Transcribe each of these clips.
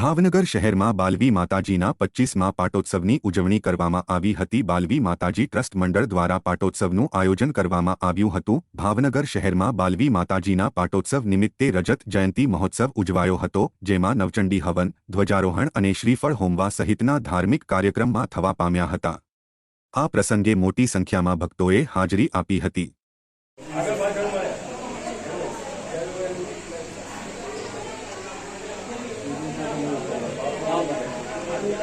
ભાવનગર શહેરમાં બાલવી માતાજીના પચ્ચીસમાં પાટોત્સવની ઉજવણી કરવામાં આવી હતી બાલવી માતાજી ટ્રસ્ટ મંડળ દ્વારા પાટોત્સવનું આયોજન કરવામાં આવ્યું હતું ભાવનગર શહેરમાં બાલવી માતાજીના પાટોત્સવ નિમિત્તે રજત જયંતિ મહોત્સવ ઉજવાયો હતો જેમાં નવચંડી હવન ધ્વજારોહણ અને શ્રીફળ હોમવા સહિતના ધાર્મિક કાર્યક્રમમાં થવા પામ્યા હતા આ પ્રસંગે મોટી સંખ્યામાં ભક્તોએ હાજરી આપી હતી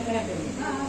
Gracias.